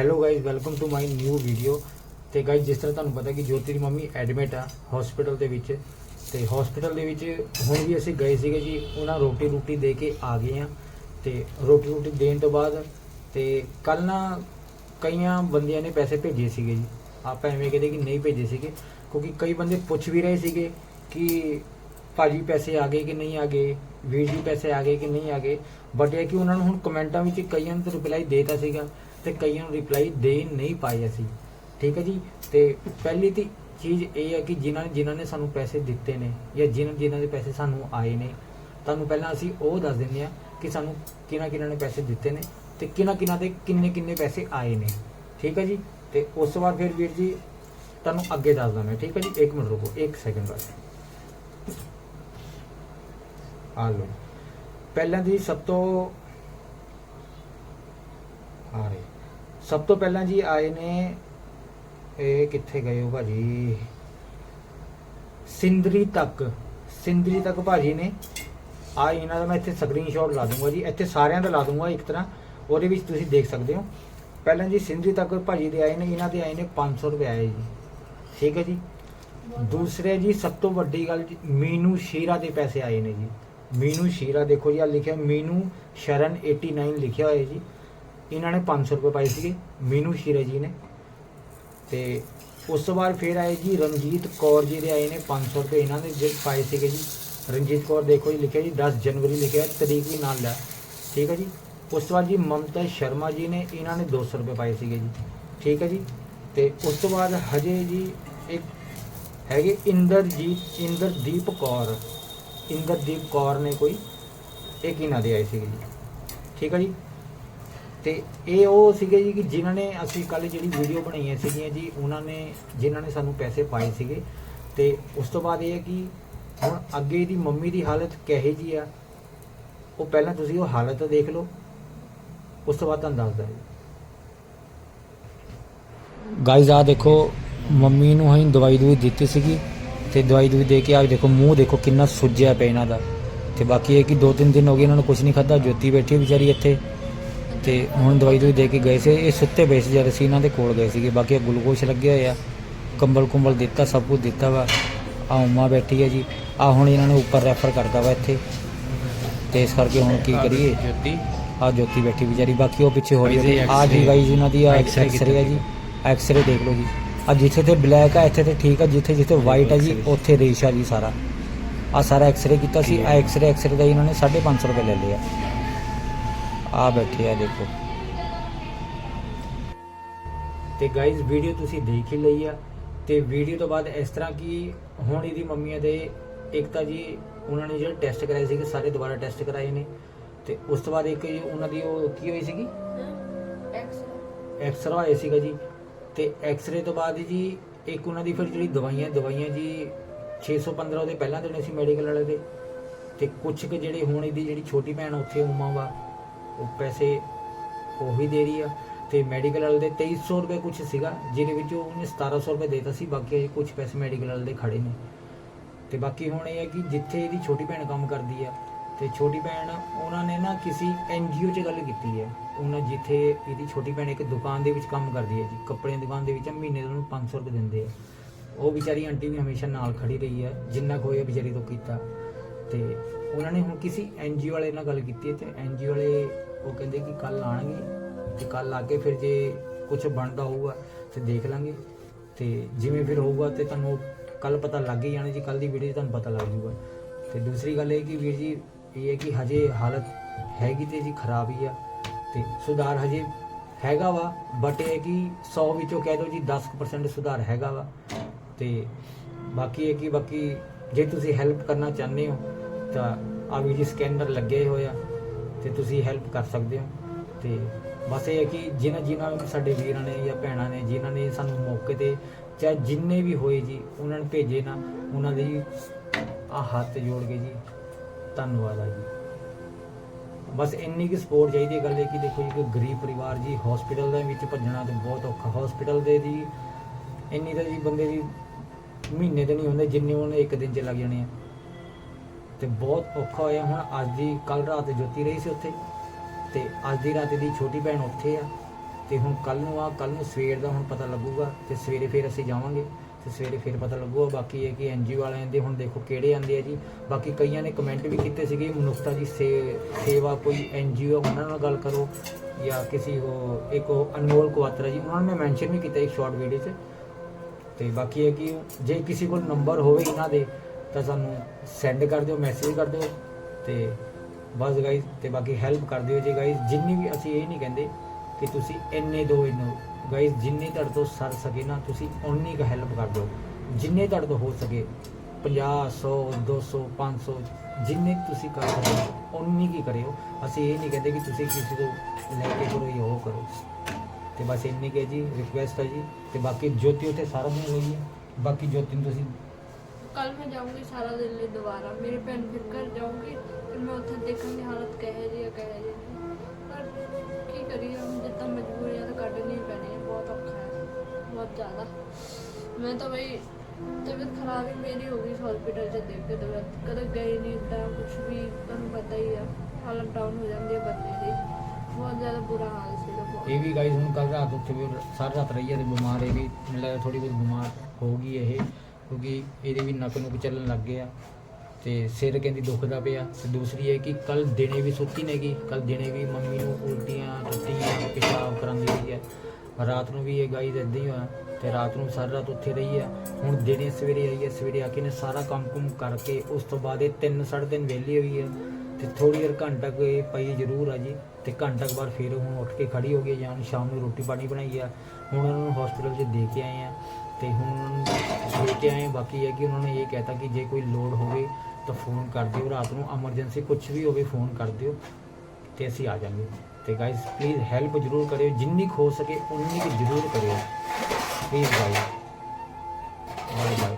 Hello guys welcome to my new video ਤੇ guys ਜਿਸ ਤਰ੍ਹਾਂ ਤੁਹਾਨੂੰ ਪਤਾ ਕਿ ਜੋਤੀ ਦੀ ਮੰਮੀ ਐਡਮਿਟ ਆ ਹਸਪੀਟਲ ਦੇ ਵਿੱਚ, ਤੇ ਹਸਪੀਟਲ ਦੇ ਵਿੱਚ ਹੁਣ ਵੀ ਅਸੀਂ ਗਏ ਸੀਗੇ ਜੀ, ਉਹਨਾਂ ਰੋਟੀ ਰੋਟੀ ਦੇ ਕੇ ਆ ਗਏ ਆ। ਤੇ ਰੋਟੀ ਰੋਟੀ ਦੇਣ ਤੋਂ ਬਾਅਦ, ਤੇ ਕੱਲ ਨਾ ਕਈਆਂ ਬੰਦਿਆਂ ਨੇ ਪੈਸੇ ਭੇਜੇ ਸੀਗੇ ਜੀ। ਆਪਾਂ ਐਵੇਂ ਕਹਿੰਦੇ ਕਿ ਨਹੀਂ ਭੇਜੇ ਸੀਗੇ, ਕਿਉਂਕਿ ਕਈ ਬੰਦੇ ਪੁੱਛ ਵੀ ਰਹੇ ਸੀਗੇ ਕਿ ਭਾਜੀ ਪੈਸੇ ਆ ਗਏ ਕਿ ਨਹੀਂ ਆ ਗਏ, ਵੀਰ ਜੀ ਪੈਸੇ ਆ ਗਏ ਕਿ ਨਹੀਂ ਆ ਗਏ। ਬਟ ਇਹ ਕਿ ਉਹਨਾਂ ਨੂੰ ਹੁਣ ਕਮੈਂਟਾਂ ਵਿੱਚ ਕਈਆਂ ਨੂੰ ਰਿਪਲਾਈ ਦੇਤਾ ਸੀਗਾ। ਤੇ ਕਈਆਂ ਨੂੰ ਰਿਪਲਾਈ ਦੇ ਨਹੀਂ ਪਾਏ ਅਸੀਂ। ਠੀਕ ਹੈ ਜੀ? ਤੇ ਪਹਿਲੀ ਤੀ ਚੀਜ਼ ਇਹ ਹੈ ਕਿ ਜਿਨ੍ਹਾਂ ਜਿਨ੍ਹਾਂ ਨੇ ਸਾਨੂੰ ਪੈਸੇ ਦਿੱਤੇ ਨੇ ਜਾਂ ਜਿਨ੍ਹਾਂ ਜਿਨ੍ਹਾਂ ਦੇ ਪੈਸੇ ਸਾਨੂੰ ਆਏ ਨੇ, ਤੁਹਾਨੂੰ ਪਹਿਲਾਂ ਅਸੀਂ ਉਹ ਦੱਸ ਦਿੰਦੇ ਆ ਕਿ ਸਾਨੂੰ ਕਿਹਨਾਂ ਕਿਹਨਾਂ ਨੇ ਪੈਸੇ ਦਿੱਤੇ ਨੇ ਤੇ ਕਿਹਨਾਂ ਕਿਹਨਾਂ ਦੇ ਕਿੰਨੇ ਕਿੰਨੇ ਪੈਸੇ ਆਏ ਨੇ। ਠੀਕ ਹੈ ਜੀ? ਤੇ ਉਸ ਤੋਂ ਬਾਅਦ ਫਿਰ ਵੀਰ ਜੀ ਤੁਹਾਨੂੰ ਅੱਗੇ ਦੱਸਦਾ ਮੈਂ। ਠੀਕ ਹੈ ਜੀ? 1 ਮਿੰਟ ਰੁਕੋ 1 ਸੈਕਿੰਡ ਬਾਅਦ ਆ ਲਓ। ਪਹਿਲਾਂ ਦੀ ਸਭ ਤੋਂ ਆ ਰਹੇ ਸਭ ਤੋਂ ਪਹਿਲਾਂ ਜੀ ਆਏ ਨੇ, ਇਹ ਕਿੱਥੇ ਗਏ ਹੋ ਭਾਜੀ? ਸਿੰਦਰੀ ਤੱਕ ਸਿੰਦਰੀ ਤੱਕ ਭਾਜੀ ਨੇ। ਆ ਇਹਨਾਂ ਦਾ ਮੈਂ ਇੱਥੇ ਸਕਰੀਨਸ਼ਾਟ ਲਾ ਦੂੰਗਾ ਜੀ, ਇੱਥੇ ਸਾਰਿਆਂ ਦਾ ਲਾ ਦੂੰਗਾ ਇੱਕ ਤਰ੍ਹਾਂ, ਉਹਦੇ ਵਿੱਚ ਤੁਸੀਂ ਦੇਖ ਸਕਦੇ ਹੋ। ਪਹਿਲਾਂ ਜੀ ਸਿੰਦਰੀ ਤੱਕ ਭਾਜੀ ਦੇ ਆਏ ਨੇ, ਇਹਨਾਂ ਦੇ ਆਏ ਨੇ 500 ਰੁਪਏ ਆਏ ਜੀ। ਠੀਕ ਹੈ ਜੀ? ਦੂਸਰੇ ਜੀ ਸਭ ਤੋਂ ਵੱਡੀ ਗੱਲ ਜੀ, ਮੀਨੂ ਸ਼ੀਰਾ ਦੇ ਪੈਸੇ ਆਏ ਨੇ ਜੀ। ਮੀਨੂ ਸ਼ੀਰਾ ਦੇਖੋ ਜੀ ਆ ਲਿਖਿਆ, ਮੀਨੂ ਸ਼ਰਨ 89 ਲਿਖਿਆ ਹੋਇਆ ਜੀ। ਇਹਨਾਂ ਨੇ 500 ਰੁਪਏ ਪਾਏ ਸੀਗੇ, ਮੀਨੂ ਸ਼ੀਰਾ ਜੀ ਨੇ। ਤੇ ਉਸ ਤੋਂ ਬਾਅਦ ਫਿਰ ਆਏ ਜੀ ਰਣਜੀਤ ਕੌਰ ਜੀ ਦੇ ਆਏ ਨੇ 500 ਰੁਪਏ ਇਹਨਾਂ ਨੇ ਜੇ ਪਾਏ ਸੀਗੇ ਜੀ। ਰਣਜੀਤ ਕੌਰ ਦੇਖੋ ਜੀ ਲਿਖਿਆ ਜੀ 10 ਜਨਵਰੀ ਲਿਖਿਆ, ਤਰੀਕ ਵੀ ਨਾਲ ਲੈ। ਠੀਕ ਹੈ ਜੀ। ਉਸ ਤੋਂ ਬਾਅਦ ਜੀ ਮਮਤਾ ਸ਼ਰਮਾ ਜੀ ਨੇ ਇਹਨਾਂ ਨੇ 200 ਰੁਪਏ ਪਾਏ ਸੀਗੇ ਜੀ। ਠੀਕ ਹੈ ਜੀ। ਤੇ ਉਸ ਤੋਂ ਬਾਅਦ ਹਜੇ ਜੀ ਇੱਕ ਹੈਗੇ ਇੰਦਰਜੀਤ, ਇੰਦਰਦੀਪ ਕੌਰ। ਇੰਦਰਦੀਪ ਕੌਰ ਨੇ ਕੋਈ ਇੱਕ ਇਹਨਾਂ ਦੇ ਆਏ ਸੀਗੇ ਜੀ। ਠੀਕ ਹੈ ਜੀ। ਤੇ ਇਹ ਉਹ ਸੀਗੇ ਜੀ ਕਿ ਜਿਨ੍ਹਾਂ ਨੇ ਅਸੀਂ ਕੱਲ ਜਿਹੜੀ ਵੀਡੀਓ ਬਣਾਈਆਂ ਸੀਗੀਆਂ ਜੀ, ਉਹਨਾਂ ਨੇ, ਜਿਨ੍ਹਾਂ ਨੇ ਸਾਨੂੰ ਪੈਸੇ ਪਾਏ ਸੀਗੇ। ਤੇ ਉਸ ਤੋਂ ਬਾਅਦ ਇਹ ਹੈ ਕਿ ਹੁਣ ਅੱਗੇ ਦੀ ਮੰਮੀ ਦੀ ਹਾਲਤ ਕਿਹੇ ਜੀ ਆ, ਉਹ ਪਹਿਲਾਂ ਤੁਸੀਂ ਉਹ ਹਾਲਤ ਦੇਖ ਲਓ, ਉਸ ਤੋਂ ਬਾਅਦ ਤੁਹਾਨੂੰ ਦੱਸਦਾ ਗਾਇਜ਼ ਆ ਦੇਖੋ, ਮੰਮੀ ਨੂੰ ਅਸੀਂ ਦਵਾਈ ਦੂਈ ਦਿੱਤੀ ਸੀਗੀ, ਤੇ ਦਵਾਈ ਦੂਈ ਦੇ ਕੇ ਆ ਦੇਖੋ, ਮੂੰਹ ਦੇਖੋ ਕਿੰਨਾ ਸੁੱਜਿਆ ਪਿਆ ਇਹਨਾਂ ਦਾ। ਤੇ ਬਾਕੀ ਇਹ ਕਿ ਦੋ ਤਿੰਨ ਦਿਨ ਹੋ ਗਏ ਇਹਨਾਂ ਨੂੰ ਕੁਝ ਨਹੀਂ ਖਾਦਾ ਜੋਤੀ ਬੈਠੀ ਵਿਚਾਰੀ ਇੱਥੇ। ਤੇ ਹੁਣ ਦਵਾਈ ਦੂਈ ਦੇ ਕੇ ਗਏ ਸੀ। ਇਹ ਸੁੱਤੇ ਪਏ ਸੀ ਜਦ ਅਸੀਂ ਇਹਨਾਂ ਦੇ ਕੋਲ ਗਏ ਸੀਗੇ। ਬਾਕੀ ਇਹ ਗਲੂਕੋਸ਼ ਲੱਗਿਆ ਹੋਇਆ ਕੰਬਲ ਕੁੰਬਲ ਦਿੱਤਾ ਸਭ ਕੁਝ ਦਿੱਤਾ ਵਾ। ਆ ਉਮਾ ਬੈਠੀ ਹੈ ਜੀ। ਆ ਹੁਣ ਇਹਨਾਂ ਨੇ ਉੱਪਰ ਰੈਫਰ ਕਰਤਾ ਵਾ ਇੱਥੇ। ਤੇ ਇਸ ਕਰਕੇ ਹੁਣ ਕੀ ਕਰੀਏ? ਜੋਤੀ। ਆ ਜੋਤੀ ਬੈਠੀ ਵਿਚਾਰੀ। ਬਾਕੀ ਉਹ ਪਿੱਛੇ ਹੋ ਰਹੀ ਹੈ ਆ ਜੀ X-ray- ਗਾਈਜ਼ ਇਹਨਾਂ ਦੀ X-ray ਐਕਸਰੇ ਹੈ ਜੀ। ਐਕਸਰੇ ਦੇਖ ਲਓ ਜੀ। ਆ ਜਿੱਥੇ ਤੇ ਬਲੈਕ ਆ ਇੱਥੇ ਤੇ ਠੀਕ ਆ। ਜਿੱਥੇ ਜਿੱਥੇ ਵਾਈਟ ਆ ਜੀ। ਉੱਥੇ ਰੇਸ਼ਾ ਜੀ ਸਾਰਾ। ਆ ਸਾਰਾ ਐਕਸਰੇ ਕੀਤਾ ਸੀ। ਆ ਐਕਸਰੇ ਐਕਸਰੇ ਦਾ ਇਹਨਾਂ ਨੇ 550 ਰੁਪਏ ਲੈ ਲਿਆ ਆ ਬੈਠੇ ਆ ਦੇਖੋ। ਤੇ ਗਾਈਜ਼ ਵੀਡੀਓ ਤੁਸੀਂ ਦੇਖ ਹੀ ਲਈ ਆ। ਤੇ ਵੀਡੀਓ ਤੋਂ ਬਾਅਦ ਇਸ ਤਰ੍ਹਾਂ ਕਿ ਹੁਣ ਇਹਦੀ ਮੰਮੀਆਂ ਦੇ ਇੱਕ ਤਾਂ ਜੀ ਉਹਨਾਂ ਨੇ ਜਿਹੜੇ ਟੈਸਟ ਕਰਾਏ ਸੀਗੇ, ਸਾਰੇ ਦੁਬਾਰਾ ਟੈਸਟ ਕਰਾਏ ਨੇ। ਤੇ ਉਸ ਤੋਂ ਬਾਅਦ ਇੱਕ ਜੀ ਉਹਨਾਂ ਦੀ ਉਹ ਕੀ ਹੋਈ ਸੀਗੀ? ਐਕਸਰਾ ਹੋਇਆ ਸੀਗਾ ਜੀ। ਤੇ ਐਕਸਰੇ ਤੋਂ ਬਾਅਦ ਜੀ ਇੱਕ ਉਹਨਾਂ ਦੀ ਫਿਰ ਜਿਹੜੀ ਦਵਾਈਆਂ ਦਵਾਈਆਂ ਜੀ 615 ਉਹਦੇ ਪਹਿਲਾਂ ਦੇਣੇ ਸੀ ਮੈਡੀਕਲ ਵਾਲੇ ਦੇ। ਤੇ ਕੁਝ ਕੁ ਜਿਹੜੇ ਹੁਣ ਇਹਦੀ ਜਿਹੜੀ ਛੋਟੀ ਭੈਣ ਉੱਥੇ ਉਮਾ ਵਾ। ਉਹ ਪੈਸੇ ਉਹ ਵੀ ਦੇ ਰਹੀ ਆ। ਤੇ ਮੈਡੀਕਲ ਵਾਲੇ ਦੇ 2300 ਰੁਪਏ ਕੁਝ ਸੀਗਾ, ਜਿਹਦੇ ਵਿੱਚ ਉਹਨੇ 1700 ਰੁਪਏ ਦੇਤਾ ਸੀ, ਬਾਕੀ ਅਜੇ ਕੁਝ ਪੈਸੇ ਮੈਡੀਕਲ ਵਾਲੇ ਦੇ ਖੜੇ ਨੇ। ਤੇ ਬਾਕੀ ਹੁਣ ਇਹ ਹੈ ਕਿ ਜਿੱਥੇ ਇਹਦੀ ਛੋਟੀ ਭੈਣ ਕੰਮ ਕਰਦੀ ਆ, ਤੇ ਛੋਟੀ ਭੈਣ ਉਹਨਾਂ ਨੇ ਨਾ ਕਿਸੇ ਐਨਜੀਓ 'ਚ ਗੱਲ ਕੀਤੀ ਹੈ ਉਹਨਾਂ ਜਿੱਥੇ ਇਹਦੀ ਛੋਟੀ ਭੈਣ ਇੱਕ ਦੁਕਾਨ ਦੇ ਵਿੱਚ ਕੰਮ ਕਰਦੀ ਹੈ ਜੀ, ਕੱਪੜਿਆਂ ਦੀ ਦੁਕਾਨ ਦੇ ਵਿੱਚ ਮਹੀਨੇ ਦੇ ਉਹਨੂੰ 500 ਰੁਪਏ ਦਿੰਦੇ ਆ। ਉਹ ਵਿਚਾਰੀ ਆਂਟੀ ਵੀ ਹਮੇਸ਼ਾ ਨਾਲ ਖੜੀ ਰਹੀ ਹੈ ਜਿੰਨਾ ਕੁ ਹੋਇਆ ਵਿਚਾਰੀ ਤੋਂ ਕੀਤਾ। ਤੇ ਉਹਨਾਂ ਨੇ ਹੁਣ ਕਿਸੇ ਐਨਜੀਓ ਵਾਲੇ ਨਾਲ ਗੱਲ ਕੀਤੀ ਹੈ ਤੇ ਐਨਜੀਓ ਵਾਲੇ ਉਹ ਕਹਿੰਦੇ ਕਿ ਕੱਲ ਆਣਗੇ ਤੇ ਕੱਲ ਆ ਕੇ ਫਿਰ ਜੇ ਕੁਝ ਬਣਦਾ ਹੋਊਗਾ ਤੇ ਦੇਖ ਲਾਂਗੇ ਤੇ ਜਿਵੇਂ ਫਿਰ ਹੋਊਗਾ ਤੇ ਤੁਹਾਨੂੰ ਕੱਲ ਪਤਾ ਲੱਗ ਹੀ ਜਾਣਾ ਜੀ ਕੱਲ ਦੀ ਵੀਡੀਓ 'ਚ ਤੁਹਾਨੂੰ ਪਤਾ ਲੱਗ ਜੂਗਾ ਤੇ ਦੂਸਰੀ ਗੱਲ ਇਹ ਕਿ ਵੀਰ ਜੀ, ਇਹ ਹੈ ਕਿ ਹਜੇ ਹਾਲਤ ਹੈਗੀ ਤੇ ਜੀ ਖਰਾਬ ਹੀ ਆ ਤੇ ਸੁਧਾਰ ਹਜੇ ਹੈਗਾ ਵਾ ਬਟ ਇਹ ਹੈ ਕਿ 100 ਵਿੱਚੋਂ ਕਹਿ ਦਿਓ ਜੀ 10% ਸੁਧਾਰ ਹੈਗਾ ਵਾ ਤੇ ਬਾਕੀ ਇਹ ਕਿ ਬਾਕੀ ਜੇ ਤੁਸੀਂ ਹੈਲਪ ਕਰਨਾ ਚਾਹੁੰਦੇ ਹੋ ਤਾਂ ਆ ਵੀ ਜੀ ਸਕੈਨਰ ਲੱਗੇ ਹੋਏ ਆ ਤੇ ਤੁਸੀਂ ਹੈਲਪ ਕਰ ਸਕਦੇ ਹੋ। ਤੇ ਬਸ ਇਹ ਹੈ ਕਿ ਜਿਨ੍ਹਾਂ ਜਿਨ੍ਹਾਂ ਸਾਡੇ ਵੀਰਾਂ ਨੇ ਜਾਂ ਭੈਣਾਂ ਨੇ, ਜਿਨ੍ਹਾਂ ਨੇ ਸਾਨੂੰ ਮੌਕੇ ਤੇ ਚਾਹੇ ਜਿੰਨੇ ਵੀ ਹੋਏ ਜੀ, ਉਹਨਾਂ ਨੇ ਭੇਜੇ ਨਾ, ਉਹਨਾਂ ਦੇ ਆ ਹੱਥ ਜੋੜ ਕੇ ਜੀ, ਧੰਨਵਾਦ ਆ ਜੀ। ਬਸ ਇੰਨੀ ਕਿ ਸਪੋਰਟ ਚਾਹੀਦੀ ਹੈ ਗੱਲ ਹੈ ਕਿ ਦੇਖੋ ਜੀ ਕੋਈ ਗਰੀਬ ਪਰਿਵਾਰ ਜੀ ਹਸਪੀਟਲ ਦੇ ਵਿੱਚ ਭੱਜਣਾ ਤੇ ਬਹੁਤ ਔਖਾ। ਹਸਪੀਟਲ ਦੇ ਜੀ, ਇੰਨੀ ਤਾਂ ਜੀ ਬੰਦੇ ਦੀ ਮਹੀਨੇ ਤੇ ਨਹੀਂ ਹੁੰਦੇ, ਜਿੰਨੇ ਉਹਨੇ ਇੱਕ ਦਿਨ 'ਚ ਲੱਗ ਜਾਣੇ ਆ। ਤੇ ਬਹੁਤ ਔਖਾ ਹੋਇਆ। ਹੁਣ ਅੱਜ ਦੀ ਕੱਲ ਰਾਤ ਜੋਤੀ ਰਹੀ ਸੀ ਉੱਥੇ ਤੇ ਅੱਜ ਦੀ ਰਾਤ ਦੀ ਛੋਟੀ ਭੈਣ ਉੱਥੇ ਆ ਤੇ ਹੁਣ ਕੱਲ ਨੂੰ ਆ ਕੱਲ ਨੂੰ ਸਵੇਰ ਦਾ ਹੁਣ ਪਤਾ ਲੱਗੂਗਾ ਤੇ ਸਵੇਰੇ ਫਿਰ ਅਸੀਂ ਜਾਵਾਂਗੇ ਤੇ ਸਵੇਰੇ ਫਿਰ ਪਤਾ ਲੱਗੂਗਾ। ਬਾਕੀ ਇਹ ਕਿ ਐਨਜੀਓ ਵਾਲਿਆਂ ਦੇ ਹੁਣ ਦੇਖੋ ਕਿਹੜੇ ਆਂਦੇ ਆ ਜੀ। ਬਾਕੀ ਕਈਆਂ ਨੇ ਕਮੈਂਟ ਵੀ ਕੀਤੇ ਸੀਗੇ, ਮਨੁੱਖਤਾ ਦੀ ਸੇ- ਸੇਵਾ ਕੋਈ ਐਨਜੀਓ ਉਹਨਾਂ ਨਾਲ ਗੱਲ ਕਰੋ ਜਾਂ ਕਿਸੇ ਉਹ, ਇੱਕ ਉਹ ਅਨਮੋਲ ਕੁਆਤਰਾ ਜੀ, ਉਹਨਾਂ ਨੇ ਮੈਂਸ਼ਨ ਵੀ ਕੀਤਾ ਇੱਕ ਸ਼ਾਰਟ ਵੀਡੀਓ 'ਚ। ਤੇ ਬਾਕੀ ਇਹ ਕਿ ਜੇ ਕਿਸੇ ਕੋਲ ਨੰਬਰ ਹੋਵੇ ਇਹਨਾਂ ਦੇ ਤਾਂ ਸਾਨੂੰ ਸੈਂਡ ਕਰ ਦਿਓ ਮੈਸੇਜ ਕਰ ਦਿਓ ਤੇ ਬਸ ਗਾਈਜ਼ ਤੇ ਬਾਕੀ ਹੈਲਪ ਕਰ ਦਿਓ ਜੀ ਗਾਈਜ਼ ਜਿੰਨੀ ਵੀ ਅਸੀਂ ਇਹ ਨਹੀਂ ਕਹਿੰਦੇ ਕਿ ਤੁਸੀਂ ਇੰਨੇ ਦੋ ਇਹਨੂੰ ਗਾਈਜ਼ ਜਿੰਨੀ ਤੁਹਾਡੇ ਤੋਂ ਸਰ ਸਕੇ ਨਾ, ਤੁਸੀਂ ਓਨੀ ਕੁ ਹੈਲਪ ਕਰ ਦਿਓ। ਜਿੰਨੇ ਤੁਹਾਡੇ ਤੋਂ ਹੋ ਸਕੇ 50 100 200 500 ਜਿੰਨੇ ਤੁਸੀਂ ਕਰ ਸਕਦੇ ਹੋ, ਓਨੀ ਕੀ ਕਰਿਓ। ਅਸੀਂ ਇਹ ਨਹੀਂ ਕਹਿੰਦੇ ਕਿ ਤੁਸੀਂ ਕਿਸੇ ਤੋਂ ਲੈ ਕੇ ਕਰੋ ਜਾਂ ਉਹ ਕਰੋ। ਤੇ ਬਸ ਇੰਨੀ ਕੁ ਜੀ ਰਿਕੁਐਸਟ ਹੈ ਜੀ। ਤੇ ਬਾਕੀ ਜੋਤੀ ਉੱਥੇ ਸਾਰਾ ਦਿਨ ਰਹੀ ਹੈ। ਬਾਕੀ ਜੋਤੀ ਨੂੰ ਤੁਸੀਂ ਕੱਲ ਮੈਂ ਜਾਊਂਗੀ ਸਾਰਾ ਦਿਨ ਲਈ ਦੁਬਾਰਾ। ਮੇਰੇ ਭੈਣ ਫਿਰ ਘਰ ਜਾਊਂਗੀ, ਫਿਰ ਮੈਂ ਉੱਥੇ ਦੇਖਾਂਗੀ ਹਾਲਤ ਕਹੇ ਜੀ ਆ, ਕਹੇ ਜੀ ਪਰ ਕੀ ਕਰੀਏ, ਹੁਣ ਜਿੱਦਾਂ ਮਜਬੂਰੀਆਂ ਤਾਂ ਕੱਢਣੀ ਹੀ ਪੈਣੀ ਹੈ ਬਹੁਤ ਔਖਾ ਹੈ, ਬਹੁਤ ਜ਼ਿਆਦਾ। ਮੈਂ ਤਾਂ ਬਈ ਤਬੀਅਤ ਖਰਾਬ ਹੀ ਮੇਰੀ ਹੋ ਗਈ ਹਸਪੀਟਲ 'ਚ ਦੇਖ ਕੇ, ਤਬੀਅਤ ਕਦੇ ਗਈ ਨਹੀਂ ਇੱਦਾਂ ਕੁਝ ਵੀ, ਤੁਹਾਨੂੰ ਪਤਾ ਹੀ ਆ, ਹਾਲਤ ਡਾਊਨ ਹੋ ਜਾਂਦੀ ਹੈ ਬੰਦੇ ਦੀ। ਬਹੁਤ ਜ਼ਿਆਦਾ ਬੁਰਾ ਹਾਲ ਸੀ ਇਹ ਵੀ ਗਾਈਜ਼ ਹੁਣ ਕੱਲ ਰਾਤ ਉੱਥੇ ਵੀ ਸਾਰੀ ਰਾਤ ਰਹੀ ਹੈ ਤੇ ਬਿਮਾਰ, ਇਹ ਵੀ ਮੈਨੂੰ ਲੱਗਦਾ ਥੋੜੀ ਬਹੁਤ ਬਿਮਾਰ ਹੋ ਗਈ ਇਹ। ਕਿਉਂਕਿ ਇਹਦੇ ਵੀ ਨੱਕ ਨੂੰ ਚੱਲਣ ਲੱਗ ਗਿਆ ਤੇ ਸਿਰ ਕਹਿੰਦੀ ਦੁਖਦਾ ਪਿਆ ਤੇ ਦੂਸਰੀ ਹੈ ਕਿ ਕੱਲ ਦਿਨੇ ਵੀ ਸੁੱਤੀ ਨਹੀਂਗੀ ਕੱਲ ਦਿਨੇ ਵੀ ਮੰਮੀ ਨੂੰ ਉਲਟੀਆਂ ਟੁੱਟੀਆਂ ਪਿਸ਼ਾਬ ਕਰਾਉਂਦੀ ਰਹੀ ਹੈ। ਰਾਤ ਨੂੰ ਵੀ ਇਹ ਗਾਈ ਗਾਈਜ਼ ਇਦਾਂ ਹੀ ਹੋਇਆ ਤੇ ਰਾਤ ਨੂੰ ਸਾਰੀ ਰਾਤ ਉੱਥੇ ਰਹੀ ਹੈ। ਹੁਣ ਦਿਨੇ ਸਵੇਰੇ ਆਈ ਹੈ, ਸਵੇਰੇ ਆ ਕੇ ਨੇ ਸਾਰਾ ਕੰਮ ਕੁਮ ਕਰਕੇ ਉਸ ਤੋਂ ਬਾਅਦ ਇਹ 3 3:30 ਵਿਹਲੀ ਹੋਈ ਹੈ ਤੇ ਥੋੜੀ ਦੇਰ ਘੰਟਾ ਕੁ ਪਈ ਜ਼ਰੂਰ ਆ ਜੀ ਤੇ ਘੰਟਾ ਕੁ ਬਾਅਦ ਫਿਰ ਹੁਣ ਉੱਠ ਕੇ ਖੜੀ ਹੋ ਗਈ ਜਾਂ ਸ਼ਾਮ ਨੂੰ ਰੋਟੀ ਪਾਣੀ ਬਣਾਈ ਆ ਹੁਣ ਉਹਨਾਂ ਨੂੰ ਹਸਪੀਟਲ 'ਚ ਦੇ ਕੇ ਆਏ ਆ। ਤੇ ਹੁਣ ਉਹਨਾਂ ਨੂੰ ਲੈ ਕੇ ਆਏ ਬਾਕੀ ਹੈ ਕਿ ਉਹਨਾਂ ਨੇ ਇਹ ਕਹਿਤਾ ਕਿ ਜੇ ਕੋਈ ਲੋੜ ਹੋਵੇ ਤਾਂ ਫੋਨ ਕਰ ਦਿਓ, ਰਾਤ ਨੂੰ ਐਮਰਜੈਂਸੀ ਕੁਝ ਵੀ ਹੋਵੇ ਫੋਨ ਕਰ ਦਿਓ ਤੇ ਅਸੀਂ ਆ ਜਾਵਾਂਗੇ ਤੇ ਗਾਇਸ ਪਲੀਜ਼ ਹੈਲਪ ਜ਼ਰੂਰ ਕਰਿਓ, ਜਿੰਨੀ ਹੋ ਸਕੇ ਉਨੀ ਕਿ ਜ਼ਰੂਰ ਕਰਿਓ। Please guys bye bye